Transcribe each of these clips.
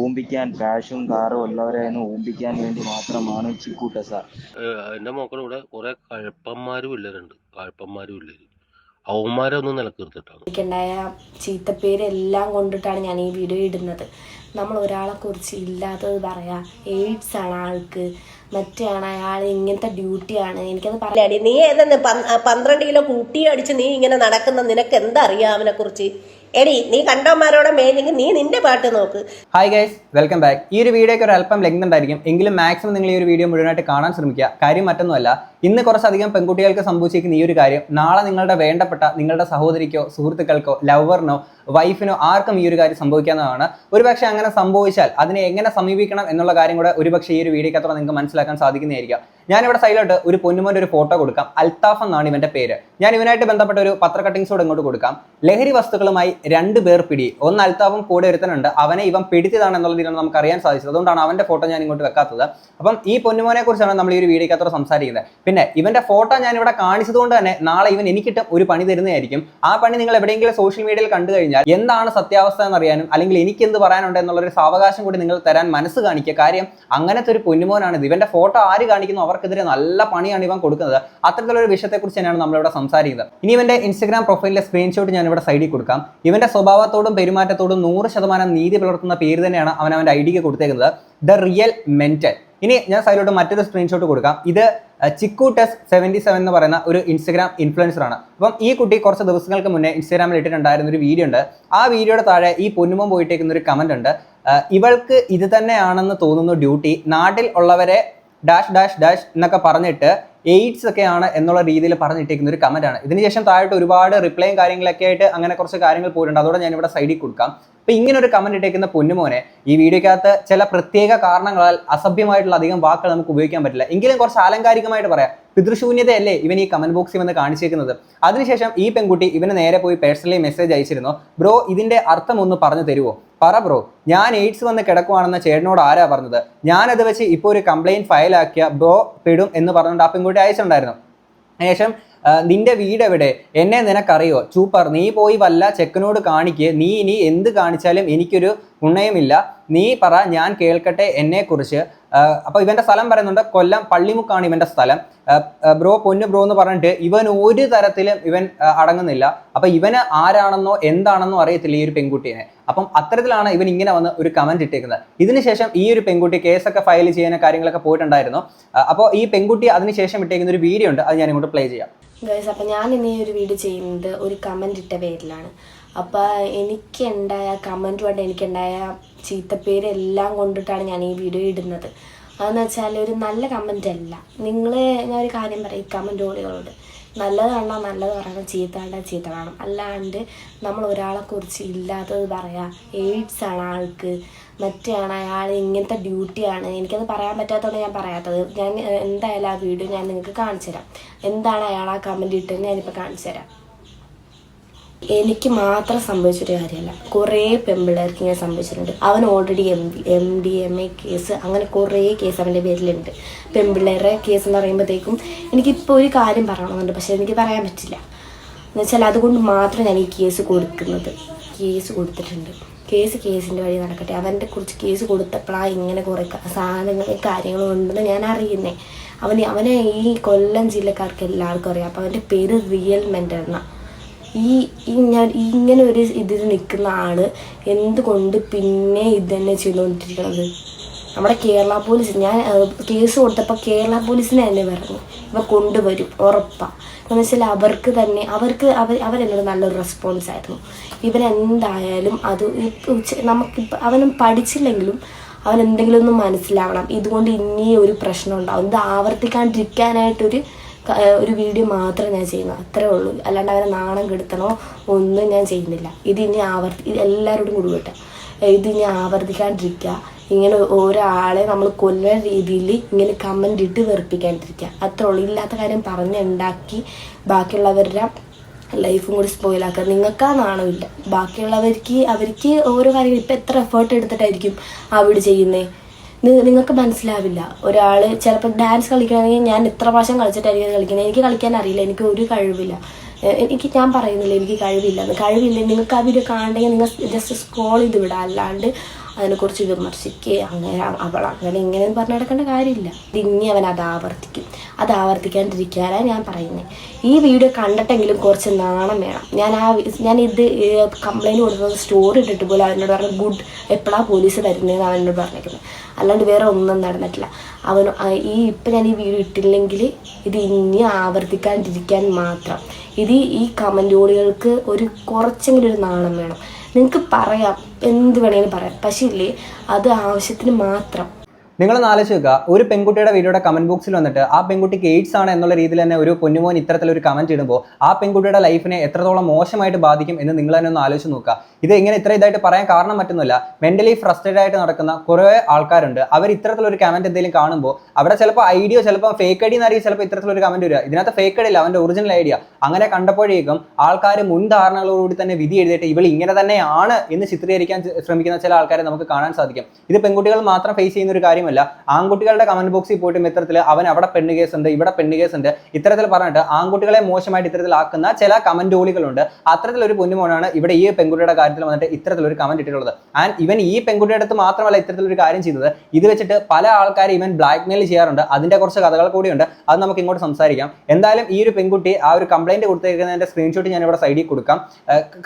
ഊമ്പിക്കാൻ കാശും കാറും ഉള്ളവരെ ഒന്ന് ഊമ്പിക്കാൻ വേണ്ടി മാത്രമാണ് ചിക്കൂട്ട സാർ. എന്റെ മക്കളുടെ ഇവിടെ കുറെ കഴപ്പന്മാരും ഇല്ലരുണ്ട് കഴപ്പന്മാരും ഇല്ല അവന്മാരൊന്നും ഒന്ന് നിലനിർത്തിട്ടാണ് എനിക്കുണ്ടായ ചീത്തപ്പേരെല്ലാം കൊണ്ടിട്ടാണ് ഞാൻ ഈ വീഡിയോ ഇടുന്നത്. നമ്മൾ ഒരാളെ കുറിച്ച് ഇല്ലാത്തത് പറയാ. എയ്ഡ്സ് ആണ് ആൾക്ക്. മറ്റാണ് അയാൾ ഇങ്ങനത്തെ ഡ്യൂട്ടിയാണ് എനിക്കത് പറയാടി നീ ഏതെന്ന് പന്ത്രണ്ട് കിലോ കൂട്ടി അടിച്ച് നീ ഇങ്ങനെ നടക്കുന്ന നിനക്ക് എന്താ അറിയാം അവനെ കുറിച്ച് എടി നീ കണ്ടവന്മാരോടെ മേഞ്ഞെങ്കിൽ നീ നിന്റെ പാട്ട് നോക്ക്. ഹായ് ഗൈസ് വെൽക്കം ബാക്ക് ഈ ഒരു വീഡിയോയ്ക്ക് ഒരു അല്പം ലെങ്ത് ഉണ്ടായിരിക്കും. എങ്കിലും മാക്സിമം നിങ്ങൾ ഈ ഒരു വീഡിയോ മുഴുവനായിട്ട് കാണാൻ ശ്രമിക്കുക. കാര്യം മറ്റൊന്നുമല്ല ഇന്ന് കുറച്ചധികം പെൺകുട്ടികൾക്ക് സംഭവിച്ചിരിക്കുന്ന ഈ ഒരു കാര്യം നാളെ നിങ്ങളുടെ വേണ്ടപ്പെട്ട നിങ്ങളുടെ സഹോദരിക്കോ സുഹൃത്തുക്കൾക്കോ ലവറിനോ വൈഫിനോ ആർക്കും ഈ ഒരു കാര്യം സംഭവിക്കാവുന്നതാണ്. ഒരുപക്ഷെ അങ്ങനെ സംഭവിച്ചാൽ അതിനെ എങ്ങനെ സമീപിക്കണം എന്നുള്ള കാര്യം കൂടെ ഒരുപക്ഷെ ഈ ഒരു വീഡിയോക്കത്ര നിങ്ങൾക്ക് മനസ്സിലാക്കാൻ സാധിക്കുന്നതായിരിക്കാം. ഞാൻ ഇവിടെ സൈഡിലോട്ട് ഒരു പൊന്നുമോന്റെ ഒരു ഫോട്ടോ കൊടുക്കാം. അൽത്താഫ് എന്നാണ് ഇവന്റെ പേര്. ഞാൻ ഇവനായിട്ട് ബന്ധപ്പെട്ട ഒരു പത്ര കട്ടിങ്സ് കൂടെ ഇങ്ങോട്ട് കൊടുക്കാം. ലഹരി വസ്തുക്കളുമായി രണ്ട് പേർ പിടി. ഒന്ന് അൽത്താവും കൂടെ ഒരുത്തനുണ്ട്. അവനെ ഇവൻ പിടിച്ചതാണ് എന്നുള്ളതിനാണ് നമുക്ക് അറിയാൻ സാധിച്ചത്. അതുകൊണ്ടാണ് അവന്റെ ഫോട്ടോ ഞാൻ ഇങ്ങോട്ട് വെക്കാത്തത്. അപ്പം ഈ പൊന്നുമോനെ കുറിച്ചാണ് നമ്മൾ ഈ ഒരു വീഡിയോക്കത്ര സംസാരിക്കുന്നത്. പിന്നെ ഇവന്റെ ഫോട്ടോ ഞാൻ ഇവിടെ കാണിച്ചതുകൊണ്ട് തന്നെ നാളെ ഇവൻ എനിക്കിട്ട് ഒരു പണി തരുന്നതായിരിക്കും. ആ പണി നിങ്ങൾ എവിടെയെങ്കിലും സോഷ്യൽ മീഡിയയിൽ കണ്ടു കഴിഞ്ഞാൽ എന്താണ് സത്യാവസ്ഥ എന്നറിയാനും അല്ലെങ്കിൽ എനിക്ക് എന്ത് പറയാനുണ്ട് എന്നുള്ളൊരു സാവകാശം കൂടി നിങ്ങൾ തരാൻ മനസ്സ് കാണിക്കുക. കാര്യം അങ്ങനത്തെ ഒരു പൊന്നുമോനാണ് ഇത് ഇവന്റെ ഫോട്ടോ ആര് കാണിക്കുന്നു അവർക്കെതിരെ നല്ല പണിയാണ് ഇവൻ കൊടുക്കുന്നത്. അത്തരത്തിലൊരു വിഷയത്തെക്കുറിച്ച് തന്നെയാണ് നമ്മളിവിടെ സംസാരിക്കുന്നത്. ഇനി ഇവന്റെ ഇൻസ്റ്റാഗ്രാം പ്രൊഫൈലിലെ സ്ക്രീൻഷോട്ട് ഞാൻ ഇവിടെ സൈഡിൽ കൊടുക്കാം. ഇവന്റെ സ്വഭാവത്തോടും പെരുമാറ്റത്തോടും നൂറ് ശതമാനം നീതി പുലർത്തുന്ന പേര് തന്നെയാണ് അവൻ അവന്റെ ഐ ഡിക്ക് കൊടുത്തേക്കുന്നത്. ദ റിയൽ മെന്റൽ ഇനി ഞാൻ സൈഡിലോട്ട് മറ്റൊരു സ്ക്രീൻഷോട്ട് കൊടുക്കാം. ഇത് ചിക്കു ടെസ് സെവന്റി സെവൻ എന്ന് പറയുന്ന ഒരു ഇൻസ്റ്റഗ്രാം ഇൻഫ്ലുവൻസർ ആണ്. അപ്പം ഈ കുട്ടി കുറച്ച് ദിവസങ്ങൾക്ക് മുന്നേ ഇൻസ്റ്റാഗ്രാമിൽ ഇട്ടിട്ടുണ്ടായിരുന്ന ഒരു വീഡിയോ ഉണ്ട്. ആ വീഡിയോയുടെ താഴെ ഈ പൊന്നുമം പോയിട്ടേക്കുന്ന ഒരു കമന്റ് ഉണ്ട്. ഇവൾക്ക് ഇത് തന്നെയാണെന്ന് തോന്നുന്നു ഡ്യൂട്ടി നാട്ടിൽ ഉള്ളവരെ ഡാഷ് ഡാഷ് ഡാഷ് എന്നൊക്കെ പറഞ്ഞിട്ട് എയ്ഡ്സ് ഒക്കെയാണ് എന്നുള്ള രീതിയിൽ പറഞ്ഞിട്ടേക്കുന്ന ഒരു കമന്റ് ആണ്. ഇതിനുശേഷം താഴോട്ട് ഒരുപാട് റിപ്ലൈയും കാര്യങ്ങളൊക്കെ ആയിട്ട് അങ്ങനെ കുറച്ച് കാര്യങ്ങൾ പോയിട്ടുണ്ട്. അതോടെ ഞാൻ ഇവിടെ സൈഡിൽ കൊടുക്കാം. അപ്പം ഇങ്ങനെ ഒരു കമന്റ് ഇട്ടേക്കുന്ന പൊന്നുമോനെ ഈ വീഡിയോക്കകത്ത് ചില പ്രത്യേക കാരണങ്ങളാൽ അസഭ്യമായിട്ടുള്ള അധികം വാക്കുകൾ നമുക്ക് ഉപയോഗിക്കാൻ പറ്റില്ല. എങ്കിലും കുറച്ച് ആലങ്കാരികമായിട്ട് പറയാം. പിതൃശൂന്യതയല്ലേ ഇവൻ ഈ കമന്റ് ബോക്സിൽ വന്ന് കാണിച്ചേക്കുന്നത്? അതിനുശേഷം ഈ പെൺകുട്ടി ഇവന് നേരെ പോയി പേഴ്സണലി മെസ്സേജ് അയച്ചിരുന്നു ബ്രോ ഇതിന്റെ അർത്ഥം ഒന്ന് പറഞ്ഞു തരുമോ പറ ബ്രോ ഞാൻ എയ്ഡ്സ് വന്ന് കിടക്കുവാണെന്ന് ചേട്ടനോട് ആരാ പറഞ്ഞത്? ഞാനത് വെച്ച് ഇപ്പോൾ ഒരു കംപ്ലൈന്റ് ഫയലാക്കിയ ബ്രോ പെടും എന്ന് പറഞ്ഞുകൊണ്ട് ആ പെൺകുട്ടി അയച്ചിട്ടുണ്ടായിരുന്നു. ശേഷം നിന്റെ വീട് എവിടെ? എന്നെ നിനക്കറിയോ? ചൂപ്പർ നീ പോയി വല്ല ചെക്കനോട് കാണിക്കുക നീ ഇനി എന്ത് കാണിച്ചാലും എനിക്കൊരു ഗുണയുമില്ല. നീ പറ ഞാൻ കേൾക്കട്ടെ എന്നെക്കുറിച്ച്. ആ, അപ്പൊ ഇവന്റെ സ്ഥലം പറയുന്നുണ്ട് കൊല്ലം പള്ളിമുക്കാണ് ഇവന്റെ സ്ഥലം. ബ്രോ പൊന്നു ബ്രോ എന്ന് പറഞ്ഞിട്ട് ഇവൻ ഒരു തരത്തിലും ഇവൻ അടങ്ങുന്നില്ല. അപ്പൊ ഇവന് ആരാണെന്നോ എന്താണെന്നോ അറിയത്തില്ല ഈ ഒരു പെൺകുട്ടീനെ. അപ്പം അത്തരത്തിലാണ് ഇവൻ ഇങ്ങനെ വന്ന് ഒരു കമന്റ് ഇട്ടേക്കുന്നത്. ഇതിനുശേഷം ഈ ഒരു പെൺകുട്ടി കേസൊക്കെ ഫയൽ ചെയ്യുന്ന കാര്യങ്ങളൊക്കെ പോയിട്ടുണ്ടായിരുന്നു. അപ്പോൾ ഈ പെൺകുട്ടി അതിനുശേഷം ഇട്ടേക്കുന്ന ഒരു വീഡിയോ ഉണ്ട്. അത് ഞാൻ ഇങ്ങോട്ട് പ്ലേ ചെയ്യാം. ഗൈസ് അപ്പം ഞാൻ ഇന്ന് ഈ ഒരു വീഡിയോ ചെയ്യുന്നത് ഒരു കമന്റ് ഇട്ട പേരിലാണ്. അപ്പോൾ എനിക്കുണ്ടായ കമന്റ് കൊണ്ട് എനിക്കുണ്ടായ ചീത്തപ്പേരെല്ലാം കൊണ്ടിട്ടാണ് ഞാൻ ഈ വീഡിയോ ഇടുന്നത്. അതെന്ന് വെച്ചാൽ ഒരു നല്ല കമന്റ് അല്ല. നിങ്ങൾ ഞാൻ ഒരു കാര്യം പറയും ഈ കമന്റ് ഓളികളോട്. നല്ലത് കണ്ടാൽ നല്ലത് പറയണം ചീത്ത കണ്ടാൽ ചീത്ത കാണാം അല്ലാണ്ട് നമ്മൾ ഒരാളെക്കുറിച്ച് ഇല്ലാത്തത് പറയാം. എയ്ഡ്സ് ആണ് ആൾക്ക്. മറ്റാണ് അയാൾ ഇങ്ങനത്തെ ഡ്യൂട്ടിയാണ് എനിക്കത് പറയാൻ പറ്റാത്തതുകൊണ്ട് ഞാൻ പറയാത്തത്. ഞാൻ എന്തായാലും ആ വീഡിയോ ഞാൻ നിങ്ങൾക്ക് കാണിച്ചു തരാം എന്താണ് അയാൾ ആ കമന്റ് ഇട്ടത് ഞാനിപ്പോൾ കാണിച്ചു തരാം എനിക്ക് മാത്രം സംഭവിച്ചൊരു കാര്യമല്ല. കുറേ പെമ്പിള്ളേർക്ക് ഞാൻ സംഭവിച്ചിട്ടുണ്ട്. അവൻ already M M D M A case അങ്ങനെ കുറേ കേസ് അവന്റെ പേരിലുണ്ട്. പെമ്പിള്ളേരുടെ കേസ് എന്ന് പറയുമ്പോഴത്തേക്കും എനിക്കിപ്പോൾ ഒരു കാര്യം പറയണമെന്നുണ്ട്. പക്ഷെ എനിക്ക് പറയാൻ പറ്റില്ല. എന്ന് വെച്ചാൽ അതുകൊണ്ട് മാത്രം ഞാൻ ഈ കേസ് കൊടുക്കുന്നത്. കേസ് കൊടുത്തിട്ടുണ്ട്. കേസ് കേസിന്റെ വഴി നടക്കട്ടെ. അവന്റെ കുറിച്ച് കേസ് കൊടുത്തപ്പോഴാണ് ഇങ്ങനെ കുറേ സാധനങ്ങളും കാര്യങ്ങളും ഉണ്ടെന്ന് ഞാൻ അറിയുന്നേ. അവന് അവനെ ഈ കൊല്ലം ജില്ലക്കാർക്ക് എല്ലാവർക്കും അറിയാം. അപ്പോൾ അവന്റെ പേര് റിയൽ മെന്റർ എന്നാണ് ഈ ഈ ഞാൻ ഇങ്ങനെ ഒരു ഇതിൽ നിൽക്കുന്ന ആൾ എന്തുകൊണ്ട് പിന്നെ ഇത് തന്നെ ചെയ്തുകൊണ്ടിരിക്കുന്നത് നമ്മുടെ കേരള പോലീസ് ഞാൻ കേസ് കൊടുത്തപ്പോൾ കേരള പോലീസിനെ തന്നെ പറഞ്ഞു. ഇവ കൊണ്ടുവരും ഉറപ്പാണ് എന്ന് വെച്ചാൽ അവർക്ക് തന്നെ അവർക്ക് അവർ അവരെന്നോട് നല്ലൊരു റെസ്പോൺസ് ആയിരുന്നു. ഇവനെന്തായാലും അത് നമുക്കിപ്പോൾ അവനും പഠിച്ചില്ലെങ്കിലും അവൻ എന്തെങ്കിലും ഒന്ന് മനസ്സിലാവണം. ഇതുകൊണ്ട് ഇനി ഒരു പ്രശ്നം ഉണ്ടാവും. ഇത് ആവർത്തിക്കാണ്ടിരിക്കാനായിട്ടൊരു ഒരു വീഡിയോ മാത്രം ഞാൻ ചെയ്യുന്നു. അത്രേ ഉള്ളൂ. അല്ലാണ്ട് അവരെ നാണം കെടുത്തണോ ഒന്നും ഞാൻ ചെയ്യുന്നില്ല. ഇത് ഇനി ആവർത്തി എല്ലാവരോടും കൂടി വിട്ട ഇത് ഇനി ആവർത്തിക്കാണ്ടിരിക്കുക. ഇങ്ങനെ ഒരാളെ നമ്മൾ കൊല്ലുന്ന രീതിയിൽ ഇങ്ങനെ കമന്റ് ഇട്ട് വെറുപ്പിക്കാണ്ടിരിക്കുക. അത്ര ഉള്ളൂ. ഇല്ലാത്ത കാര്യം പറഞ്ഞുണ്ടാക്കി ബാക്കിയുള്ളവരുടെ ലൈഫും കൂടി സ്പോയിലാക്കുക നിങ്ങൾക്കാ നാണമില്ല ബാക്കിയുള്ളവർക്ക് അവർക്ക് ഓരോ കാര്യങ്ങൾ ഇപ്പം എത്ര എഫേർട്ട് എടുത്തിട്ടായിരിക്കും അവിടെ ചെയ്യുന്നത്? നിങ്ങൾക്ക് മനസ്സിലാവില്ല. ഒരാൾ ചിലപ്പോൾ ഡാൻസ് കളിക്കുകയാണെങ്കിൽ ഞാൻ എത്ര പ്രാവശ്യം കളിച്ചിട്ടായിരിക്കും കളിക്കുന്നത് എനിക്ക് കളിക്കാൻ അറിയില്ല. എനിക്ക് ഒരു കഴിവില്ല. എനിക്ക് ഞാൻ പറയുന്നില്ല എനിക്ക് കഴിവില്ല. കഴിവില്ല നിങ്ങൾക്ക് ആ വീഡിയോ കാണണമെങ്കിൽ നിങ്ങൾ ജസ്റ്റ് സ്ക്രോൾ ചെയ്ത് വിടാം. അല്ലാണ്ട് അതിനെക്കുറിച്ച് വിമർശിക്കുക അങ്ങനെ അവൾ അങ്ങനെ ഇങ്ങനെ പറഞ്ഞു നടക്കേണ്ട കാര്യമില്ല. ഇനി അവൻ അത് ആവർത്തിക്കും. അത് ആവർത്തിക്കാണ്ടിരിക്കാനാണ് ഞാൻ പറയുന്നത് ഈ വീഡിയോ കണ്ടിട്ടെങ്കിലും കുറച്ച് നാണം വേണം. ഞാൻ ആ ഞാൻ ഇത് കംപ്ലൈന്റ് കൊടുക്കുന്ന സ്റ്റോറി ഇട്ടിട്ട് പോലും അവനോട് പറഞ്ഞു ഗുഡ് എപ്പോഴാണ് പോലീസ് വരുന്നതെന്ന് അവനോട് പറഞ്ഞിരിക്കുന്നത് അല്ലാണ്ട് വേറെ ഒന്നും നടന്നിട്ടില്ല. അവൻ ഈ ഇപ്പം ഞാൻ ഈ വീഡിയോ ഇട്ടില്ലെങ്കിൽ ഇത് ഇനി ആവർത്തിക്കാണ്ടിരിക്കാൻ മാത്രം. ഇത് ഈ കമന്റോളികൾക്ക് ഒരു കുറച്ചെങ്കിലും ഒരു നാണം വേണം. നിങ്ങൾക്ക് പറയാം. എന്ത് വേണമെങ്കിലും പറയാം. പക്ഷേ ഇല്ലേ അത് ആവശ്യത്തിന് മാത്രം. നിങ്ങൾ ആലോചിച്ച് നോക്കുക. ഒരു പെൺകുട്ടിയുടെ വീഡിയോയുടെ കമന്റ് ബോക്സിൽ വന്നിട്ട് ആ പെൺകുട്ടിക്ക് എയ്ഡ്സ് ആണ് എന്നുള്ള രീതിയിൽ തന്നെ ഒരു പൊന്നുമോൻ ഇത്തരത്തിലൊരു കമന്റ് ഇടുമ്പോൾ ആ പെൺകുട്ടിയുടെ ലൈഫിനെ എത്രത്തോളം മോശമായിട്ട് ബാധിക്കും എന്ന് നിങ്ങൾ തന്നെ ഒന്ന് ആലോചിച്ച് നോക്കുക. ഇത് ഇങ്ങനെ ഇത്ര ഇതായിട്ട് പറയാൻ കാരണം മറ്റൊന്നുമില്ല. മെന്റലി ഫ്രസ്ട്രേറ്റഡ് ആയിട്ട് നടക്കുന്ന കുറേ ആൾക്കാരുണ്ട്. അവർ ഇത്തരത്തിലൊരു കമന്റ് എന്തെങ്കിലും കാണുമ്പോൾ അവിടെ ചിലപ്പോൾ ഐഡിയോ ചിലപ്പോൾ ഫേക്ക് ഐഡി എന്നായിരിക്കും ചിലപ്പോൾ ഇത്തരത്തിലൊരു കമന്റ് വരിക. ഇതിനകത്ത് ഫേക്ക് ഐഡി ഇല്ല അവന്റെ ഒറിജിനൽ ഐഡിയ അങ്ങനെ കണ്ടപ്പോഴേക്കും ആൾക്കാർ മുൻധാരണകളോടുകൂടി തന്നെ വിധി എഴുതിയിട്ട് ഇവൾ ഇങ്ങനെ തന്നെയാണ് എന്ന് ചിത്രീകരിക്കാൻ ശ്രമിക്കുന്ന ചില ആൾക്കാരെ നമുക്ക് കാണാൻ സാധിക്കും. ഇത് പെൺകുട്ടികൾ മാത്രം ഫേസ് ചെയ്യുന്ന ഒരു കാര്യമല്ല. ആൺകുട്ടികളുടെ കമന്റ് ബോക്സിൽ പോയിട്ട് ഇത്തരത്തിൽ അവൻ അവിടെ പെണ്ണ് കേസ് ഉണ്ട് ഇവിടെ പെണ്ണ് കേസ് ഉണ്ട്. ഇത്തരത്തിൽ പറഞ്ഞിട്ട് ആൺകുട്ടികളെ മോശമായിട്ട് ഇത്തരത്തിലാക്കുന്ന ചില കമന്റ് ഓളികളുണ്ട് അത്തരത്തിലൊരു പൊന്നുമോനാണ് ഇവിടെ ഈ പെൺകുട്ടിയുടെ കാര്യത്തിൽ വന്നിട്ട് ഇത്തരത്തിലൊരു കമന്റ് ഇട്ടിട്ടുള്ളത്. ആൻഡ് ഇവൻ ഈ പെൺകുട്ടിയുടെ അടുത്ത് മാത്രമല്ല ഇത്തരത്തിലൊരു കാര്യം ചെയ്തത്. ഇത് വെച്ചിട്ട് പല ആൾക്കാരും ഇവൻ ബ്ലാക്ക് മെയിൽ ചെയ്യാറുണ്ട്. അതിന്റെ കുറച്ച് കഥകൾ കൂടിയുണ്ട്. അത് നമുക്ക് ഇങ്ങോട്ട് സംസാരിക്കാം. എന്തായാലും ഈ ഒരു പെൺകുട്ടി ആ ഒരു കംപ്ലൈന്റ് കൊടുത്തേക്കുന്നതിന്റെ സ്ക്രീൻഷോട്ട് ഞാൻ ഇവിടെ സൈഡിൽ കൊടുക്കാം.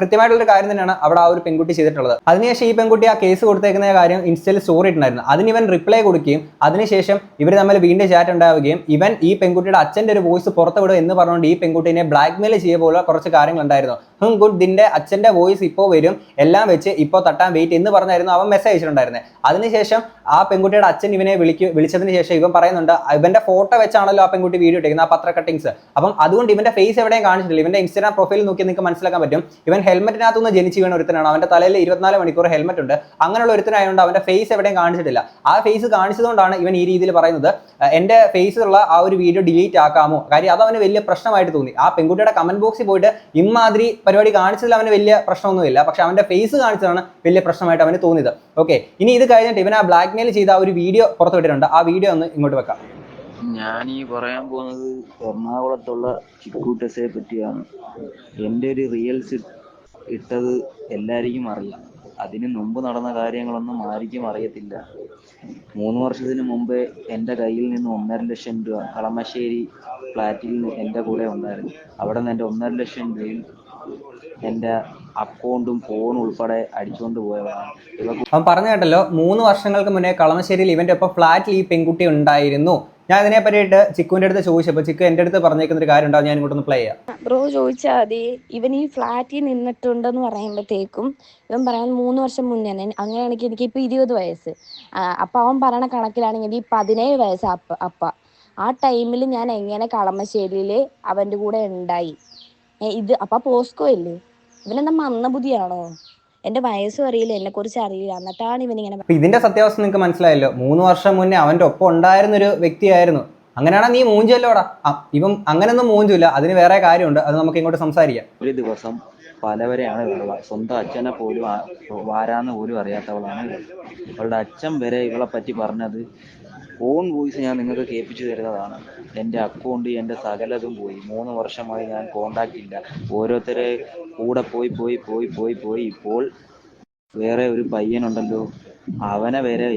കൃത്യമായിട്ടുള്ള കാര്യം തന്നെയാണ് അവിടെ ആ ഒരു പെൺകുട്ടി ചെയ്തിട്ടുള്ളത്. അതിനുശേഷം ഈ പെൺകുട്ടി ആ കേസ് കൊടുത്തേക്കുന്ന കാര്യം ഇൻസ്റ്റയിൽ സ്റ്റോറി ഇട്ടുണ്ടായിരുന്നു അതിന് ഇവൻ റിപ്ലൈ കൊടുക്കുകയും അതിനുശേഷം ഇവർ തമ്മിൽ വീണ്ടും ചാറ്റ് ഉണ്ടാവുകയും ഇവൻ ഈ പെൺകുട്ടിയുടെ അച്ഛന്റെ ഒരു വോയിസ് പുറത്തുവിടും എന്ന് പറഞ്ഞുകൊണ്ട് ഈ പെൺകുട്ടിനെ ബ്ലാക്ക് മെയിൽ ചെയ്യുക പോലുള്ള കുറച്ച് കാര്യങ്ങൾ ഉണ്ടായിരുന്നു ഹും ഗുഡ് നിന്റെ അച്ഛന്റെ വോയിസ് ഇപ്പോൾ വരും. എല്ലാം വെച്ച് ഇപ്പോൾ തട്ടാൻ വെയിറ്റ് എന്ന് പറഞ്ഞായിരുന്നു അവൻ മെസ്സേജ് അയച്ചിട്ടുണ്ടായിരുന്നത് അതിനുശേഷം ആ പെൺകുട്ടിയുടെ അച്ഛൻ ഇവനെ വിളിക്കു വിളിച്ചതിന് ശേഷം ഇവൻ പറയുന്നുണ്ട് ഇവന്റെ ഫോട്ടോ വെച്ചാണല്ലോ ആ പെൺകുട്ടി വീഡിയോ ഇട്ടേക്കുന്നത് ആ പത്ര കട്ടിങ്സ് അപ്പം അതുകൊണ്ട് ഇവന്റെ ഫേസ് എവിടെയും കാണിച്ചിട്ടില്ല. ഇവന്റെ ഇൻസ്റ്റാഗ്രാം പ്രൊഫൈൽ നോക്കി നിങ്ങൾക്ക് മനസ്സിലാക്കാൻ പറ്റും. ഇവൻ ഹെൽമെറ്റിനകത്തുനിന്ന് ജനിച്ചു വീണ ഒരുത്തനാണ്. അവന്റെ തലയിൽ ഇരുപത്തിനാല് മണിക്കൂർ ഹെൽമെറ്റ് ഉണ്ട്. അങ്ങനെയുള്ള ഒരുത്തനായതുകൊണ്ട് അവന്റെ ഫേസ് എവിടെയും കാണിച്ചിട്ടില്ല. ആ ഫേസ് കാണിച്ചതുകൊണ്ടാണ് ഇവൻ ഈ രീതിയിൽ പറയുന്നത് എന്റെ ഫേസ് ആ ഒരു വീഡിയോ ഡിലീറ്റ് ആക്കാമോ? കാര്യം അത് അവന് വലിയ പ്രശ്നമായിട്ട് തോന്നി. ആ പെൺകുട്ടിയുടെ കമന്റ് ബോക്സിൽ പോയിട്ട് ഇമാതിരി പരിപാടി കാണിച്ചതിൽ അവന് വലിയ പ്രശ്നമൊന്നുമില്ല. പക്ഷെ അവന്റെ ഫേസ് കാണിച്ചതാണ് വലിയ പ്രശ്നമായിട്ട് അവന് തോന്നിയത്. ഓക്കെ ഇനി ഇത് കഴിഞ്ഞിട്ട് ഇവൻ ആ ബ്ലാക്ക് മെയിൽ ചെയ്ത ഒരു വീഡിയോ പുറത്തുവിട്ടിട്ടുണ്ട് ആ വീഡിയോ ഒന്ന് ഇങ്ങോട്ട് വെക്കാം. ഞാൻ ഈ പറയാൻ പോകുന്നത് എറണാകുളത്തുള്ള ചിക്കൂട്ടസയെ പറ്റിയാണ്. എന്റെ ഒരു റിയൽസ് ഇട്ടത് എല്ലാവർക്കും അറിയാം. അതിന് മുമ്പ് നടന്ന കാര്യങ്ങളൊന്നും ആർക്കും അറിയത്തില്ല. മൂന്ന് വർഷത്തിന് മുമ്പേ എന്റെ കയ്യിൽ നിന്ന് ഒന്നര ലക്ഷം രൂപ കളമശ്ശേരി ഫ്ലാറ്റിൽ എന്റെ കൂടെ ഉണ്ടായിരുന്നു. അവിടെ നിന്ന് എന്റെ ഒന്നര ലക്ഷം രൂപയും എന്റെ അക്കൗണ്ടും ഫോണും ഉൾപ്പെടെ അടിച്ചുകൊണ്ട് പോയതാണ് അവൻ പറഞ്ഞു കേട്ടല്ലോ മൂന്ന് വർഷങ്ങൾക്ക് മുന്നേ കളമശ്ശേരിയിൽ ഇവന്റെ ഒപ്പം ഫ്ലാറ്റിൽ ഈ പെൺകുട്ടി ഉണ്ടായിരുന്നു. ഞാൻ ഇതിനെ പറ്റിയിട്ട് ചിക്കുവിന്റെ അടുത്ത് ചോദിച്ചപ്പോൾ ചിക്കു എന്റെ അടുത്ത് പറഞ്ഞേക്കുന്ന ഒരു കാര്യം ഉണ്ടാവും ഞാൻ ഇങ്ങോട്ടൊന്ന് പ്ലേ ചെയ്യാം. ബ്രോ ചോദിച്ചാൽ മതി ഇവൻ ഈ ഫ്ലാറ്റിൽ നിന്നിട്ടുണ്ടെന്ന് പറയുമ്പോഴത്തേക്കും ഇവൻ പറയാൻ മൂന്ന് വർഷം മുന്നേ അങ്ങനെയാണെങ്കിൽ എനിക്ക് ഇപ്പൊ ഇരുപത് വയസ്സ്. അപ്പൊ അവൻ പറയണ കണക്കിലാണെങ്കിൽ ഈ പതിനേഴ് വയസ്സ് അപ്പ അപ്പ. ആ ടൈമിൽ ഞാൻ എങ്ങനെ കളമശ്ശേരിയിൽ അവന്റെ കൂടെ ഉണ്ടായി? ഇത് അപ്പൊ പോസ്കോ ഇല്ലേ ഇവനെന്താ മന്ദബുദ്ധിയാണോ എന്റെ വയസ്സും അറിയില്ല എന്നെ കുറിച്ച് അറിയില്ല. എന്നിട്ടാണ് ഇവൻ ഇങ്ങനെ അപ്പൊ ഇതിന്റെ സത്യാവസ്ഥ നിങ്ങൾക്ക് മനസ്സിലായല്ലോ. മൂന്ന് വർഷം മുന്നേ അവന്റെ ഒപ്പം ഉണ്ടായിരുന്ന ഒരു വ്യക്തിയായിരുന്നു. അങ്ങനെയാണോ നീ മൂഞ്ചല്ലോടാ? ഇവൻ അങ്ങനെയൊന്നും മൂഞ്ചില്ല അതിന് വേറെ കാര്യമുണ്ട്. അത് നമുക്ക് ഇങ്ങോട്ട് സംസാരിക്കാം. ഒരു ദിവസം പലവരെയാണ് ഇവളുള്ള സ്വന്തം അച്ഛനെ പോലും വാരാന്ന് പോലും അറിയാത്തവളാണ് ഇവളുടെ അവളുടെ അച്ഛൻ വരെ ഇവളെ പറ്റി പറഞ്ഞത് ഫോൺ വോയിസ് ഞാൻ നിങ്ങൾക്ക് കേൾപ്പിച്ചു തരുന്നതാണ്. എന്റെ അക്കൗണ്ട് എന്റെ സകലതും പോയി. മൂന്ന് വർഷമായി ഞാൻ കോണ്ടാക്ട് ഇല്ല. ഓരോരുത്തരെ കൂടെ പോയി പോയി പോയി പോയി പോയി. ഇപ്പോൾ വേറെ ഒരു പയ്യനുണ്ടല്ലോ. അവനെ വരെ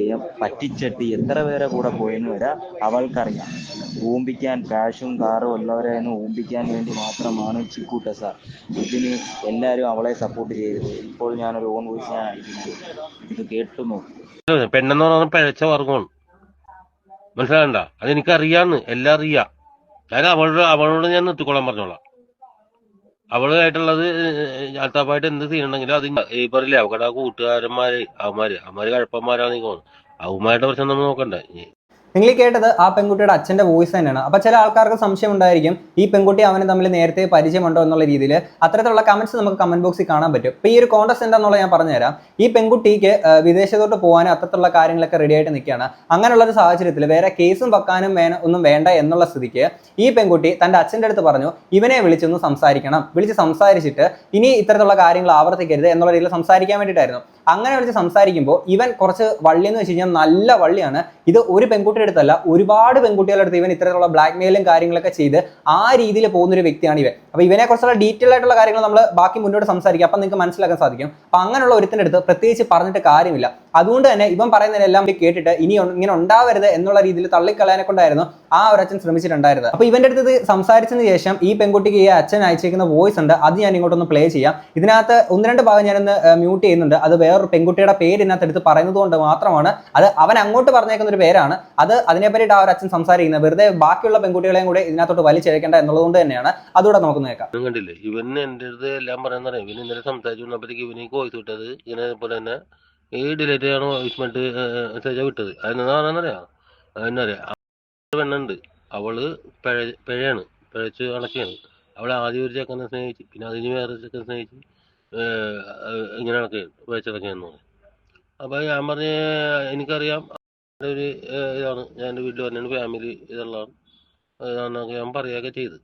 പറ്റിച്ചട്ടി എത്ര പേരെ കൂടെ പോയെന്ന് വരെ അവൾക്കറിയാം. ഊമ്പിക്കാൻ കാശും കാറും ഉള്ളവരെയൊന്ന് ഊമ്പിക്കാൻ വേണ്ടി മാത്രമാണ് ചിക്കൂട്ട സാർ ഇതിന് എല്ലാവരും അവളെ സപ്പോർട്ട് ചെയ്തത് ഇപ്പോൾ ഞാനൊരു ഓൺ വോയിസ് ഞാൻ അയക്കുന്നത് ഇത് കേട്ടു നോക്കും. പെണ്ണെന്ന് പറഞ്ഞാൽ പിഴച്ച വർഗമാണ്. മനസ്സിലാകണ്ട? അതെനിക്കറിയാന്ന് എല്ലാം അറിയാം ഞാൻ അവളോട് അവളോട് ഞാൻ നിർത്തിക്കൊള്ളാൻ പറഞ്ഞോളാം. അവളുമായിട്ടുള്ളത് അൽത്താപ്പായിട്ട് എന്ത് ചെയ്യണമെങ്കിലും അത് ഈ പറയില്ലേ അവക്കടെ കൂട്ടുകാരന്മാര് അവന്മാര് അവന്മാര് കഴപ്പന്മാരാണെന്ന് തോന്നുന്നു. അവന്മാരുടെ പ്രശ്നം നമ്മൾ നോക്കണ്ടേ? നിങ്ങൾ ഈ കേട്ടത് ആ പെൺകുട്ടിയുടെ അച്ഛന്റെ വോയിസ് തന്നെയാണ്. അപ്പോൾ ചില ആൾക്കാർക്ക് സംശയം ഉണ്ടായിരിക്കും ഈ പെൺകുട്ടി അവനെ തമ്മിൽ നേരത്തെ പരിചയമുണ്ടോ എന്നുള്ള രീതിയിൽ അത്തരത്തിലുള്ള കമന്റ്സ് നമുക്ക് കമന്റ് ബോക്സിൽ കാണാൻ പറ്റും. ഇപ്പോൾ ഈ ഒരു കോൺടസ്റ്റ് എന്താണെന്നുള്ള ഞാൻ പറഞ്ഞുതരാം. ഈ പെൺകുട്ടിക്ക് വിദേശത്തോട്ട് പോകാനും അത്തരത്തിലുള്ള കാര്യങ്ങളൊക്കെ റെഡി ആയിട്ട് നിൽക്കുകയാണ്. അങ്ങനെയുള്ള ഒരു സാഹചര്യത്തിൽ വേറെ കേസും വെക്കാനും വേണം ഒന്നും വേണ്ട എന്നുള്ള സ്ഥിതിക്ക് ഈ പെൺകുട്ടി തന്റെ അച്ഛന്റെ അടുത്ത് പറഞ്ഞു ഇവനെ വിളിച്ചൊന്ന് സംസാരിക്കണം. വിളിച്ച് സംസാരിച്ചിട്ട് ഇനി ഇത്തരത്തിലുള്ള കാര്യങ്ങൾ ആവർത്തിക്കരുത് എന്നുള്ള രീതിയിൽ സംസാരിക്കാൻ വേണ്ടിയിട്ടായിരുന്നു. അങ്ങനെ വിളിച്ച് സംസാരിക്കുമ്പോൾ ഇവൻ കുറച്ച് വള്ളി എന്ന് വെച്ച് കഴിഞ്ഞാൽ നല്ല വള്ളിയാണ്. ഇത് ഒരു പെൺകുട്ടിയുടെ അടുത്തല്ല ഒരുപാട് പെൺകുട്ടികളുടെ അടുത്ത് ഇവൻ ഇത്തരത്തിലുള്ള ബ്ലാക്ക് മെയിലും കാര്യങ്ങളൊക്കെ ചെയ്ത് ആ രീതിയിൽ പോകുന്ന ഒരു വ്യക്തിയാണ് ഇവൻ. അപ്പോൾ ഇവനെ കുറിച്ചുള്ള ഡീറ്റെയിൽ ആയിട്ടുള്ള കാര്യങ്ങൾ നമ്മൾ ബാക്കി മുന്നോട്ട് സംസാരിക്കും. അപ്പം നിങ്ങൾക്ക് മനസ്സിലാക്കാൻ സാധിക്കും. അപ്പം അങ്ങനെയുള്ള ഒരുത്തിന്റെ അടുത്ത് പ്രത്യേകിച്ച് പറഞ്ഞിട്ട് കാര്യമില്ല. അതുകൊണ്ട് തന്നെ ഇവൻ പറയുന്നതിനെല്ലാം കേട്ടിട്ട് ഇനി ഇങ്ങനെ ഉണ്ടാവരുത് എന്നുള്ള രീതിയിൽ തള്ളിക്കളയാനെ കൊണ്ടായിരുന്നു ആ ഒരു അച്ഛൻ ശ്രമിച്ചിട്ടുണ്ടായിരുന്നത്. അപ്പോൾ ഇവന്റെ അടുത്ത് സംസാരിച്ചതിന് ശേഷം ഈ പെൺകുട്ടിക്ക് ഈ അച്ഛൻ അയച്ചേക്കുന്ന വോയിസ് ഉണ്ട്. അത് ഞാൻ ഇങ്ങോട്ടൊന്ന് പ്ലേ ചെയ്യാം. ഇതിനകത്ത് ഒന്ന് രണ്ട് ഭാഗം ഞാനൊന്ന് മ്യൂട്ട് ചെയ്യുന്നുണ്ട്. അത് വേറൊരു പെൺകുട്ടിയുടെ പേര് ഇതിനകത്ത് എടുത്ത് പറയുന്നത് കൊണ്ട് മാത്രമാണ്. അത് അവൻ അങ്ങോട്ട് പറഞ്ഞേക്കുന്ന ഒരു പേരാണ്. അത് അതിനെ പറ്റിയിട്ട് ആ ഒരു അച്ഛൻ സംസാരിക്കുന്നത്. വെറുതെ ബാക്കിയുള്ള പെൺകുട്ടികളെയും കൂടെ ഇതിനകത്തോട്ട് വലിച്ചെഴുക്കേണ്ട എന്നുള്ളതുകൊണ്ട് തന്നെയാണ്. അതുകൂടെ നമുക്ക് നോക്കാം ഇവൻ കണ്ടില്ലേ? ഇവന് എന്റെ അടുത്ത് എല്ലാം പറയാൻ ഇവൻ ഇന്നലെ സംസാരിച്ചു വന്നപ്പോഴത്തേക്ക് ഇവന് വോയിസ് വിട്ടത് ഇങ്ങനെ പോലെ തന്നെ ഈ ഡിലേറ്റ് ആണ് വോയിസ് മെസ്സേജ് വിട്ടത്. അതെന്താ പറയുന്നറിയാം അതെന്നറിയാം? പെണ്ണുണ്ട്. അവൾ പിഴ പിഴയാണ്. പിഴച്ച് കണക്കാണ് അവൾ ആദ്യം ഒരു ചെക്കനെ സ്നേഹിച്ച് പിന്നെ അതിന് വേറെ ചെക്കനെ സ്നേഹിച്ച് ഇങ്ങനെ പിഴച്ചിടക്കാന്ന് പറഞ്ഞു. അപ്പോൾ ഞാൻ പറഞ്ഞ് എനിക്കറിയാം. ഒരു ഇതാണ്. ഞാൻ എന്റെ വീട്ടിൽ പറഞ്ഞാണ് ഫാമിലി ഇതുള്ളതാണ്. ഞാൻ പറയുകയൊക്കെ ചെയ്ത്.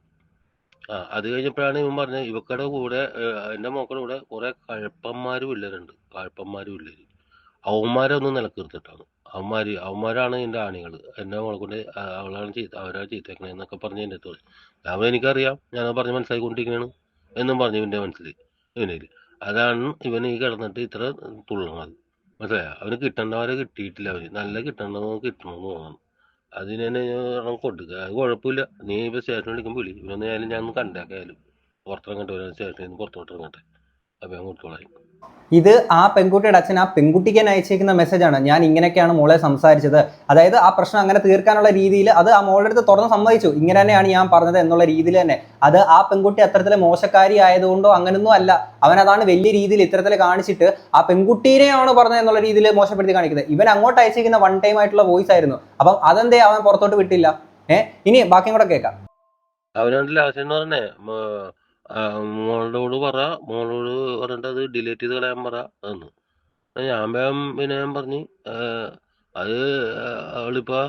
ആ അത് കഴിഞ്ഞപ്പോഴാണ് ഇവൻ പറഞ്ഞത് ഇവക്കടെ കൂടെ എന്റെ മോക്കടെ കൂടെ കുറെ കഴപ്പന്മാരും പിള്ളേരുണ്ട് കഴപ്പന്മാരും പിള്ളേര് അവന്മാരെ ഒന്ന് അവന്മാര് അവന്മാരാണ് എന്റെ ആണികൾ എന്റെ മോളെ കൊണ്ട് അവളാണ് ചീത്ത അവരാണ് ചീത്തേക്കണേന്നൊക്കെ പറഞ്ഞ് എന്റെ അടുത്ത് അവൻ എനിക്കറിയാം ഞാനത് പറഞ്ഞ് മനസ്സിലാക്കിക്കൊണ്ടിരിക്കണേണ് എന്നും പറഞ്ഞു ഇവന്റെ മനസ്സിൽ ഇവനിൽ അതാണ് ഇവൻ ഈ കിടന്നിട്ട് ഇത്ര തുള്ളണത്. മനസ്സിലായോ? അവന് കിട്ടേണ്ടവരെ കിട്ടിയിട്ടില്ല അവന്. നല്ല കിട്ടേണ്ടത് കിട്ടണമെന്ന് തോന്നണം. അതിന് തന്നെ ഞാൻ കൊടുക്കുക. അത് കുഴപ്പമില്ല. നീ ഇപ്പോൾ സ്റ്റേഷനിൽ വിളിക്കുമ്പോൾ വിളി. ഇവനൊന്ന് ആയാലും ഞാൻ ഒന്ന് കണ്ടേക്കായാലും പുറത്തിറങ്ങട്ടെ സ്റ്റേഷനിൽ നിന്ന് പുറത്തോട്ട് ഇറങ്ങട്ടെ. അപ്പം ഞാൻ കൊടുത്തോളാം. ഇത് ആ പെൺകുട്ടിയുടെ അച്ഛൻ ആ പെൺകുട്ടിക്ക് തന്നെ അയച്ചേക്കുന്ന മെസ്സേജാണ് ഞാൻ ഇങ്ങനെയൊക്കെയാണ് മോളെ സംസാരിച്ചത്. അതായത് ആ പ്രശ്നം അങ്ങനെ തീർക്കാനുള്ള രീതിയിൽ അത് ആ മോളുടെ അടുത്ത് തുറന്ന് സമ്മതിച്ചു. ഇങ്ങനെ തന്നെയാണ് ഞാൻ പറഞ്ഞത് എന്നുള്ള രീതിയിൽ തന്നെ. അത് ആ പെൺകുട്ടി അത്തരത്തിലെ മോശക്കാരി ആയതുകൊണ്ടോ അങ്ങനൊന്നും അല്ല. അവൻ അതാണ് വലിയ രീതിയിൽ ഇത്തരത്തിൽ കാണിച്ചിട്ട് ആ പെൺകുട്ടീനെയാണ് പറഞ്ഞത് എന്നുള്ള രീതിയിൽ മോശപ്പെടുത്തി കാണിക്കുന്നത്. ഇവൻ അങ്ങോട്ട് അയച്ചേക്കുന്ന വൺ ടൈം ആയിട്ടുള്ള വോയിസ് ആയിരുന്നു. അപ്പം അതെന്തേ അവൻ പുറത്തോട്ട് വിട്ടില്ല? ഏഹ് ഇനി ബാക്കിയും കൂടെ കേൾക്കാം. അവനാണ്ട് അവസരം പറഞ്ഞേ മോളോട് പറ. മോളോട് പറഞ്ഞിട്ട് അത് ഡിലീറ്റ് ചെയ്ത് കളയാൻ പറ എന്ന്. ഞാൻ വേഗം പിന്നെ ഞാൻ പറഞ്ഞു അത് അവളിപ്പോ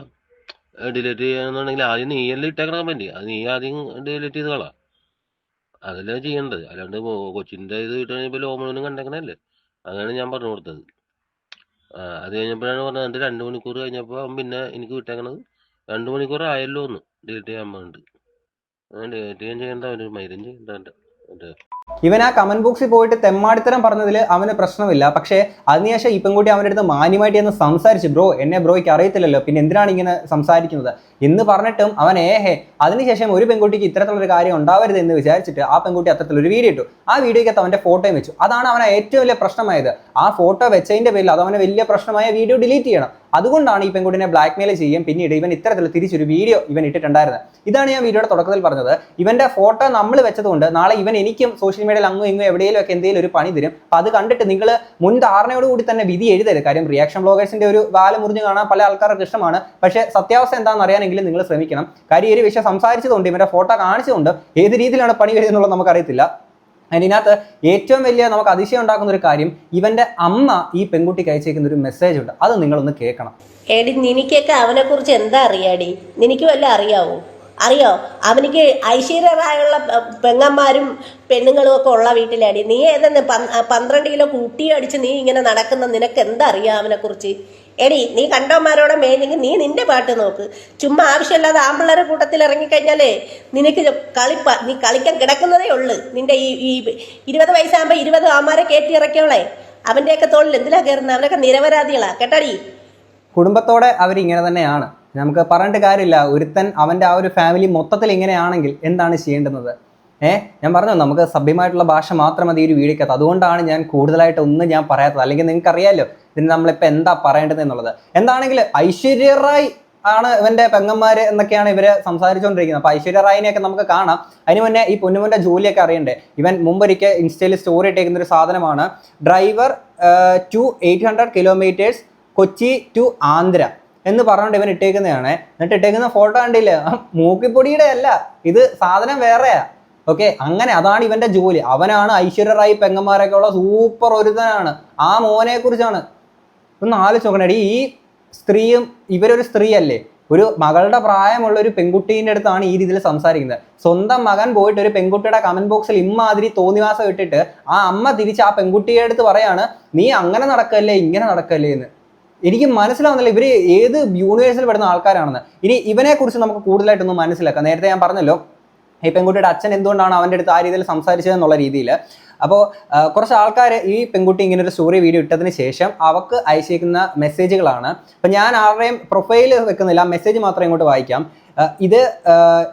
ഡിലീറ്റ് ചെയ്യാന്നുണ്ടെങ്കിൽ ആദ്യം നീയല്ലേ ഇട്ടേക്കണ കമന്റ് അത് നീ ആദ്യം ഡിലീറ്റ് ചെയ്ത് കളാ. അതല്ലേ ചെയ്യേണ്ടത്. അല്ലാണ്ട് കൊച്ചിന്റെ ഇത് കഴിഞ്ഞപ്പോ ലോമനും കണ്ടേക്കണല്ലേ? അതാണ് ഞാൻ പറഞ്ഞു കൊടുത്തത്. അത് കഴിഞ്ഞപ്പോഴാണ് പറഞ്ഞത് എന്റെ രണ്ട് മണിക്കൂർ കഴിഞ്ഞപ്പോൾ പിന്നെ എനിക്ക് വിട്ടേക്കണത്. രണ്ട് മണിക്കൂർ ആയല്ലോ എന്ന് ഡിലീറ്റ് ചെയ്യാൻ പറഞ്ഞിട്ട്. ചെയ്യാൻ ചെയ്യേണ്ട അവന് മൈരം ചെയ്യണ്ട അവന്റെ മറ്റേ ഇവൻ ആ കമന്റ് ബോക്സിൽ പോയിട്ട് തെമ്മാടിത്തരം പറഞ്ഞതിൽ അവന് പ്രശ്നമില്ല. പക്ഷേ അതിനുശേഷം ഈ പെൺകുട്ടി അവന്റെ അടുത്ത് മാന്യമായിട്ട് എന്ന് സംസാരിച്ചു ബ്രോ എന്നെ ബ്രോയ്ക്ക് അറിയത്തില്ലല്ലോ. പിന്നെ എന്തിനാണ് ഇങ്ങനെ സംസാരിക്കുന്നത്? എന്ന് പറഞ്ഞിട്ടും അവൻ ഏഹേ അതിനുശേഷം ഒരു പെൺകുട്ടിക്ക് ഇത്തരത്തിലൊരു കാര്യം ഉണ്ടാവരുത് എന്ന് വിചാരിച്ചിട്ട് ആ പെൺകുട്ടി അത്തരത്തിലൊരു വീഡിയോ ഇട്ടു. ആ വീഡിയോയ്ക്കകത്ത് അവന്റെ ഫോട്ടോയും വെച്ചു. അതാണ് അവനെ ഏറ്റവും വലിയ പ്രശ്നമായത്. ആ ഫോട്ടോ വെച്ചതിന്റെ പേരിൽ അത് അവനെ വലിയ പ്രശ്നമായ വീഡിയോ ഡിലീറ്റ് ചെയ്യണം. അതുകൊണ്ടാണ് ഈ പെൺകുട്ടിനെ ബ്ലാക്ക് മെയിൽ ചെയ്യും പിന്നീട് ഇവൻ ഇത്തരത്തിൽ തിരിച്ചൊരു വീഡിയോ ഇവൻ ഇട്ടിട്ടുണ്ടായിരുന്നത്. ഇതാണ് ഞാൻ വീഡിയോയുടെ തുടക്കത്തിൽ പറഞ്ഞത്. ഇവന്റെ ഫോട്ടോ നമ്മൾ വെച്ചതുകൊണ്ട് നാളെ ഇവൻ എനിക്കും സോഷ്യൽ മീഡിയയിൽ അങ്ങും ഇങ്ങും എവിടെയെങ്കിലും ഒക്കെ എന്തെങ്കിലും ഒരു പണി തരും. അപ്പൊ അത് കണ്ടിട്ട് നിങ്ങൾ മുൻ ധാരണയോടുകൂടി തന്നെ വിധി എഴുതരുത്. കാര്യം റിയാക്ഷൻ ബ്ലോഗേഴ്സിന്റെ ഒരു വാല മുറിഞ്ഞു കാണാൻ പല ആൾക്കാർക്ക് ഇഷ്ടമാണ്. പക്ഷേ സത്യാവസ്ഥ എന്താണെന്ന് അറിയാനെങ്കിലും നിങ്ങൾ ശ്രമിക്കണം. കാര്യം ഈ ഒരു വിഷയം സംസാരിച്ചതുകൊണ്ട് ഇവരുടെ ഫോട്ടോ കാണിച്ചതുകൊണ്ട് ഏത് രീതിയിലാണ് പണി വരുന്നുള്ളത് നമുക്കറിയത്തില്ല. അതിനകത്ത് ഏറ്റവും വലിയ നമുക്ക് അതിശയം ഉണ്ടാക്കുന്ന ഒരു കാര്യം ഇവന്റെ അമ്മ ഈ പെൺകുട്ടിക്ക് അയച്ചേക്കുന്ന ഒരു മെസ്സേജ് ഉണ്ട്. അത് നിങ്ങളൊന്ന് കേൾക്കണം. എടി നിനക്കൊക്കെ അവനെ കുറിച്ച് എന്താ അറിയാടി? നിനക്ക് വല്ല അറിയാവോ? അറിയോ? അവനിക്ക് ഐശ്വര്യരായുള്ള പെങ്ങന്മാരും പെണ്ണുങ്ങളും ഒക്കെ ഉള്ള വീട്ടിലാടി. നീ ഏതെന്ന് പന്ത്രണ്ട് കിലോ കുട്ടി അടിച്ച് നീ ഇങ്ങനെ നടക്കുന്ന നിനക്ക് എന്താ അറിയാം അവനെ കുറിച്ച് എടി നീ കണ്ടവന്മാരോടെ മേഞ്ഞെങ്കിൽ നീ നിന്റെ പാട്ട് നോക്ക്. ചുമ്മാ ആവശ്യമില്ലാതെ ആമ്പിള്ളേരെ കൂട്ടത്തിൽ ഇറങ്ങിക്കഴിഞ്ഞാലേ നിനക്ക് കളിപ്പ നീ കളിക്കാൻ കിടക്കുന്നതേ ഉള്ളു. നിന്റെ ഈ ഈ ഇരുപത് വയസ്സാകുമ്പോൾ ഇരുപത് ആമാരെ കയറ്റി ഇറക്കിയോളെ അവന്റെയൊക്കെ തോളിൽ എന്തിനാ കയറുന്നത് അവനൊക്കെ നിരപരാധികളാ. കേട്ടടി? കുടുംബത്തോടെ അവരിങ്ങനെ തന്നെയാണ്. നമുക്ക് പറഞ്ഞിട്ട് കാര്യമില്ല. ഒരുത്തൻ അവന്റെ ആ ഒരു ഫാമിലി മൊത്തത്തിൽ ഇങ്ങനെയാണെങ്കിൽ എന്താണ് ചെയ്യേണ്ടുന്നത്? ഏഹ് ഞാൻ പറഞ്ഞു നമുക്ക് സഭ്യമായിട്ടുള്ള ഭാഷ മാത്രം മതി ഈ ഒരു വീഡിയോക്കകത്ത്. അതുകൊണ്ടാണ് ഞാൻ കൂടുതലായിട്ട് ഒന്നും ഞാൻ പറയാത്തത്. അല്ലെങ്കിൽ നിങ്ങൾക്ക് അറിയാമല്ലോ ഇതിന് നമ്മളിപ്പോൾ എന്താ പറയേണ്ടത് എന്നുള്ളത്. എന്താണെങ്കിൽ ഐശ്വര്യ റായ് ആണ് ഇവന്റെ പെങ്ങന്മാര് എന്നൊക്കെയാണ് ഇവർ സംസാരിച്ചുകൊണ്ടിരിക്കുന്നത്. അപ്പൊ ഐശ്വര്യ റായിനെയൊക്കെ നമുക്ക് കാണാം. അതിന് മുന്നേ ഈ പൊന്നുമുന്റെ ജോലിയൊക്കെ അറിയണ്ടേ? ഇവൻ മുമ്പൊരിക്കൽ ഇൻസ്റ്റയിൽ സ്റ്റോറി ഇട്ടേക്കുന്ന ഒരു സാധനമാണ്. Driver two eight hundred kilometres Kochi to Andhra. എന്ന് പറഞ്ഞുകൊണ്ട് ഇവൻ ഇട്ടേക്കുന്നതാണ്. എന്നിട്ട് ഇട്ടേക്കുന്ന ഫോട്ടോ കണ്ടില്ലേ? മൂക്കിപ്പൊടിയുടെ അല്ല. ഇത് സാധനം വേറെയാ. ഓക്കെ അങ്ങനെ അതാണ് ഇവന്റെ ജോലി. അവനാണ് ഐശ്വര്യ റായി പെങ്ങന്മാരൊക്കെ ഉള്ള സൂപ്പർ ഒരുതനാണ് ആ മോനെ കുറിച്ചാണ് ഒന്ന് ആലോചിച്ച് നോക്കണേടി ഈ സ്ത്രീയും ഇവരൊരു സ്ത്രീയല്ലേ? ഒരു മകളുടെ പ്രായമുള്ള ഒരു പെൺകുട്ടീന്റെ അടുത്താണ് ഈ രീതിയിൽ സംസാരിക്കുന്നത്. സ്വന്തം മകൻ പോയിട്ട് ഒരു പെൺകുട്ടിയുടെ കമന്റ് ബോക്സിൽ ഇമ്മാതിരി തോന്നിവാസം ഇട്ടിട്ട് ആ അമ്മ തിരിച്ച് ആ പെൺകുട്ടിയുടെ അടുത്ത് പറയാണ് നീ അങ്ങനെ നടക്കല്ലേ ഇങ്ങനെ നടക്കല്ലേ എന്ന്. എനിക്ക് മനസ്സിലാവുന്നില്ല ഇവർ ഏത് യൂണിവേഴ്സിൽ പെടുന്ന ആൾക്കാരാണെന്ന്. ഇനി ഇവനെ കുറിച്ച് നമുക്ക് കൂടുതലായിട്ടൊന്നും മനസ്സിലാക്കാം. നേരത്തെ ഞാൻ പറഞ്ഞല്ലോ ഈ പെൺകുട്ടിയുടെ അച്ഛൻ എന്തുകൊണ്ടാണ് അവന്റെ അടുത്ത് ആ രീതിയിൽ സംസാരിച്ചത് എന്നുള്ള രീതിയിൽ അപ്പോൾ കുറച്ച് ആൾക്കാർ ഈ പെൺകുട്ടി ഇങ്ങനെ ഒരു സ്റ്റോറി വീഡിയോ ഇട്ടതിന് ശേഷം അവക്ക് അയച്ചേക്കുന്ന മെസ്സേജുകളാണ് അപ്പം ഞാൻ ആരുടെയും പ്രൊഫൈൽ വെക്കുന്നില്ല മെസ്സേജ് മാത്രം ഇങ്ങോട്ട് വായിക്കാം. ഇത്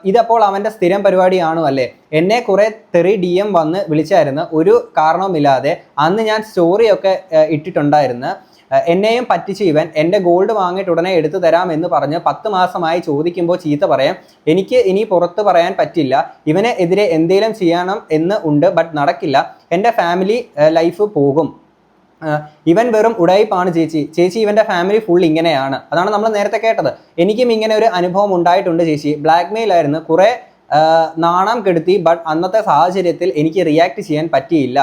ഇതപ്പോൾ അവന്റെ സ്ഥിരം പരിപാടിയാണോ അല്ലേ? എന്നെ കുറേ തെറി ഡി എം വന്ന് വിളിച്ചായിരുന്നു. ഒരു കാരണവുമില്ലാതെ അന്ന് ഞാൻ സ്റ്റോറിയൊക്കെ ഇട്ടിട്ടുണ്ടായിരുന്നു. എന്നെയും പറ്റിച്ച് ഇവൻ എന്റെ ഗോൾഡ് വാങ്ങിയിട്ട് ഉടനെ എടുത്തു തരാം എന്ന് പറഞ്ഞ് പത്ത് മാസമായി ചോദിക്കുമ്പോൾ ചീത്ത പറയാം. എനിക്ക് ഇനി പുറത്ത് പറയാൻ പറ്റില്ല. ഇവനെ എതിരെ എന്തെങ്കിലും ചെയ്യണം എന്ന് ഉണ്ട് ബട്ട് നടക്കില്ല. എന്റെ ഫാമിലി ലൈഫ് പോകും. ഇവൻ വെറും ഉടായിപ്പാണ് ചേച്ചി. ചേച്ചി ഇവന്റെ ഫാമിലി ഫുൾ ഇങ്ങനെയാണ്. അതാണ് നമ്മൾ നേരത്തെ കേട്ടത്. എനിക്കും ഇങ്ങനെ ഒരു അനുഭവം ഉണ്ടായിട്ടുണ്ട് ചേച്ചി. ബ്ലാക്ക് മെയിൽ ആയിരുന്നു. കുറേ നാണം കെടുത്തി ബട്ട് അന്നത്തെ സാഹചര്യത്തിൽ എനിക്ക് റിയാക്ട് ചെയ്യാൻ പറ്റിയില്ല.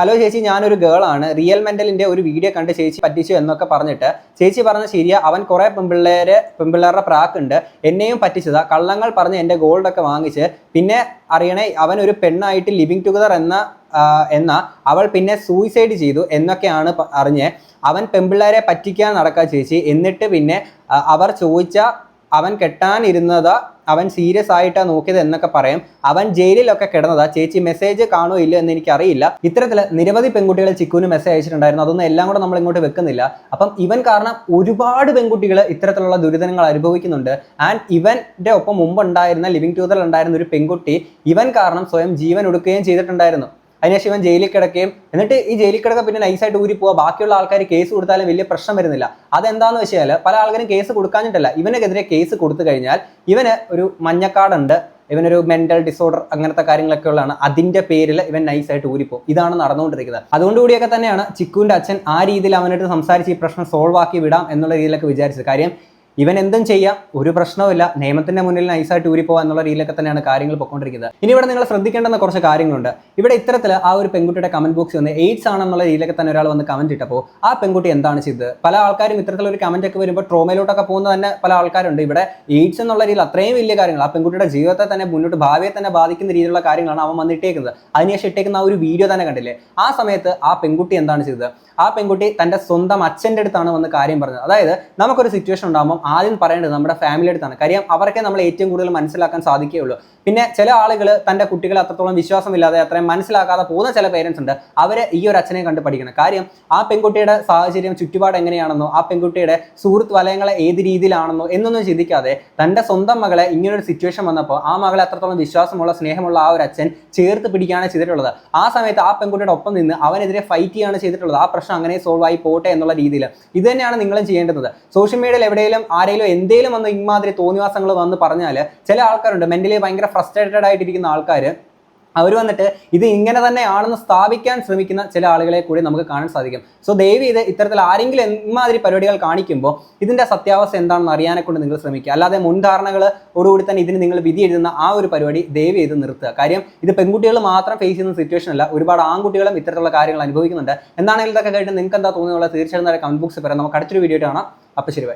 ഹലോ ചേച്ചി ഞാനൊരു ഗേൾ ആണ് റിയൽ മെന്റലിന്റെ ഒരു വീഡിയോ കണ്ട് ചേച്ചി പറ്റിച്ചു എന്നൊക്കെ പറഞ്ഞിട്ട്. ചേച്ചി പറഞ്ഞ ശരിയാ അവൻ കുറെ പെമ്പിള്ളേരെ പെമ്പിള്ളേരുടെ പ്രാക്കുണ്ട് എന്നെയും പറ്റിച്ചതാ. കള്ളങ്ങൾ പറഞ്ഞ് എന്റെ ഗോൾഡൊക്കെ വാങ്ങിച്ച് പിന്നെ അറിയണേ അവൻ ഒരു പെണ്ണായിട്ട് ലിവിങ് ടുഗദർ എന്ന എന്ന അവൾ പിന്നെ സൂയിസൈഡ് ചെയ്തു എന്നൊക്കെയാണ് അറിഞ്ഞ്. അവൻ പെമ്പിള്ളേരെ പറ്റിക്കാൻ നടക്കുക ചേച്ചി. എന്നിട്ട് പിന്നെ അവർ ചോദിച്ച അവൻ കെട്ടാനിരുന്നതാ അവൻ സീരിയസ് ആയിട്ടാ നോക്കിയത് എന്നൊക്കെ പറയും. അവൻ ജയിലിലൊക്കെ കിടന്നതാ. ചേച്ചി മെസ്സേജ് കാണോ ഇല്ല എന്ന് എനിക്കറിയില്ല. ഇത്തരത്തിൽ നിരവധി പെൺകുട്ടികൾ ചിക്കുവിന് മെസ്സേജ് അയച്ചിട്ടുണ്ടായിരുന്നു. അതൊന്നും എല്ലാം കൂടെ നമ്മൾ ഇങ്ങോട്ട് വെക്കുന്നില്ല. അപ്പം ഇവൻ കാരണം ഒരുപാട് പെൺകുട്ടികൾ ഇത്തരത്തിലുള്ള ദുരിതങ്ങൾ അനുഭവിക്കുന്നുണ്ട്. ആൻഡ് ഇവന്റെ ഒപ്പം മുമ്പ് ഉണ്ടായിരുന്ന ലിവിങ് ടൂതറിൽ ഉണ്ടായിരുന്ന ഒരു പെൺകുട്ടി ഇവൻ കാരണം സ്വയം ജീവൻ ഒടുക്കുകയും ചെയ്തിട്ടുണ്ടായിരുന്നു. അതിനുശേഷം ഇവൻ ജയിലിൽ കിടക്കുകയും. എന്നിട്ട് ഈ ജയിലിൽ കിടക്കുക പിന്നെ നൈസായിട്ട് ഊരി പോവുക. ബാക്കിയുള്ള ആൾക്കാർ കേസ് കൊടുത്താലും വലിയ പ്രശ്നം വരുന്നില്ല. അതെന്താന്ന് വെച്ചാൽ പല ആൾക്കാരും കേസ് കൊടുക്കാഞ്ഞിട്ടല്ല. ഇവനെതിരെ കേസ് കൊടുത്തു കഴിഞ്ഞാൽ ഇവന് ഒരു മഞ്ഞക്കാടുണ്ട്. ഇവനൊരു മെന്റൽ ഡിസോർഡർ അങ്ങനത്തെ കാര്യങ്ങളൊക്കെ ഉള്ളതാണ്. അതിന്റെ പേരിൽ ഇവൻ നൈസായിട്ട് ഊരിപ്പോകും ഇതാണ് നടന്നുകൊണ്ടിരിക്കുന്നത്. അതുകൊണ്ടുകൂടിയൊക്കെ തന്നെയാണ് ചിക്കുവിന്റെ അച്ഛൻ ആ രീതിയിൽ അവനായിട്ട് സംസാരിച്ച് ഈ പ്രശ്നം സോൾവ് ആക്കി വിടാം എന്നുള്ള രീതിയിലൊക്കെ വിചാരിച്ചത്. കാര്യം ഇവൻ എന്തും ചെയ്യാം ഒരു പ്രശ്നവുമില്ല. നിയമത്തിന്റെ മുന്നിൽ നൈസായിട്ട് ഊരിപ്പോവാ എന്നുള്ള രീതിയിലൊക്കെ തന്നെയാണ് കാര്യങ്ങൾ പൊയ്ക്കൊണ്ടിരിക്കുന്നത് ഇനി ഇവിടെ നിങ്ങൾ ശ്രദ്ധിക്കേണ്ടുന്ന കുറച്ച് കാര്യങ്ങളുണ്ട്. ഇവിടെ ഇത്തരത്തിൽ ആ ഒരു പെൺകുട്ടിയുടെ കമന്റ് ബോക്സ് വന്ന് എയ്ഡ്സ് ആണെന്നുള്ള രീതിയിലൊക്കെ തന്നെ ഒരാൾ വന്ന് കമന്റ് ഇട്ടപ്പോൾ ആ പെൺകുട്ടി എന്താണ് ചെയ്തത്? പല ആൾക്കാരും ഇത്തരത്തിലൊരു കമന്റ് ഒക്കെ വരുമ്പോൾ ട്രോമയിലോട്ടൊക്കെ പോകുന്ന തന്നെ പല ആൾക്കാരുണ്ട്. ഇവിടെ എയ്ഡ്സ് എന്നുള്ള രീതിയിൽ അത്രയും വലിയ കാര്യങ്ങൾ ആ പെൺകുട്ടിയുടെ ജീവിതത്തെ തന്നെ മുന്നോട്ട് ഭാവിയെ തന്നെ ബാധിക്കുന്ന രീതിയിലുള്ള കാര്യങ്ങളാണ് അവൻ വന്നിട്ടേക്കുന്നത് അതിനുശേഷം ഇട്ടേക്കുന്ന ആ ഒരു വീഡിയോ തന്നെ കണ്ടില്ലേ? ആ സമയത്ത് ആ പെൺകുട്ടി എന്താണ് ചെയ്തത്? ആ പെൺകുട്ടി തന്റെ സ്വന്തം അച്ഛന്റെ അടുത്താണ് വന്ന് കാര്യം പറഞ്ഞത്. അതായത് നമുക്കൊരു സിറ്റുവേഷൻ ഉണ്ടാകുമ്പോൾ ആദ്യം പറയേണ്ടത് നമ്മുടെ ഫാമിലി അടുത്താണ്. കാര്യം അവർക്കെ നമ്മൾ ഏറ്റവും കൂടുതൽ മനസ്സിലാക്കാൻ സാധിക്കുകയുള്ളൂ പിന്നെ ചില ആളുകൾ തന്റെ കുട്ടികളെ അത്രത്തോളം വിശ്വാസമില്ലാതെ അത്രയും മനസ്സിലാക്കാതെ പോകുന്ന ചില പേരൻസ് ഉണ്ട്. അവർ ഈ ഒരു അച്ഛനെ കണ്ട് പഠിക്കണം. കാര്യം ആ പെൺകുട്ടിയുടെ സാഹചര്യം ചുറ്റുപാട് എങ്ങനെയാണെന്നോ ആ പെൺകുട്ടിയുടെ സുഹൃത്ത് വലയങ്ങളെ ഏത് രീതിയിലാണെന്നോ എന്നൊന്നും ചിന്തിക്കാതെ തന്റെ സ്വന്തം മകളെ ഇങ്ങനൊരു സിറ്റുവേഷൻ വന്നപ്പോൾ ആ മകളെ അത്രത്തോളം വിശ്വാസമുള്ള സ്നേഹമുള്ള ആ ഒരു അച്ഛൻ ചേർത്ത് പിടിക്കുകയാണ് ചെയ്തിട്ടുള്ളത്. ആ സമയത്ത് ആ പെൺകുട്ടിയുടെ ഒപ്പം നിന്ന് അവനെതിരെ ഫൈറ്റ് ചെയ്യാണ് ചെയ്തിട്ടുള്ളത്. ആ പ്രശ്നം അങ്ങനെ സോൾവ് ആയി പോട്ടെ എന്നുള്ള രീതിയിൽ. ഇത് തന്നെയാണ് നിങ്ങളും ചെയ്യേണ്ടത്. സോഷ്യൽ മീഡിയയിൽ എവിടെയെങ്കിലും ആരെങ്കിലും എന്തെങ്കിലും വന്ന് ഇമാതിരി തോന്നിവാസങ്ങൾ വന്ന് പറഞ്ഞാൽ ചില ആൾക്കാരുണ്ട് മെന്റലി ഭയങ്കര ഫ്രസ്ട്രേറ്റഡ് ആയിട്ടിരിക്കുന്ന ആൾക്കാർ അവർ വന്നിട്ട് ഇത് ഇങ്ങനെ തന്നെ ആണെന്ന് സ്ഥാപിക്കാൻ ശ്രമിക്കുന്ന ചില ആളുകളെ കൂടി നമുക്ക് കാണാൻ സാധിക്കും. സോ ദയവ് ഇത് ഇത്തരത്തിൽ ആരെങ്കിലും ഇമാതിരി പരിപാടികൾ കാണിക്കുമ്പോൾ ഇതിന്റെ സത്യാവസ്ഥ എന്താണെന്ന് അറിയാനെ കൊണ്ട് നിങ്ങൾ ശ്രമിക്കുക. അല്ലാതെ മുൻധാരണകളോടുകൂടി തന്നെ ഇതിന് നിങ്ങൾ വിധി എഴുതുന്ന ആ ഒരു പരിപാടി ദയവ് ചെയ്ത് നിർത്തുക. കാര്യം ഇത് പെൺകുട്ടികൾ മാത്രം ഫേസ് ചെയ്യുന്ന സിറ്റുവേഷൻ അല്ല ഒരുപാട് ആൺകുട്ടികളും ഇത്തരത്തിലുള്ള കാര്യങ്ങൾ അനുഭവിക്കുന്നുണ്ട്. എന്താണെങ്കിലും ഇതൊക്കെ കേട്ട് നിങ്ങൾക്ക് എന്താ തോന്നുന്നുള്ള തീർച്ചയായിട്ടും കമന്റ് ബോക്സിൽ പറയാം. നമുക്ക് അടുത്തൊരു വീഡിയോ കാണാം. അപ്പം ശരി.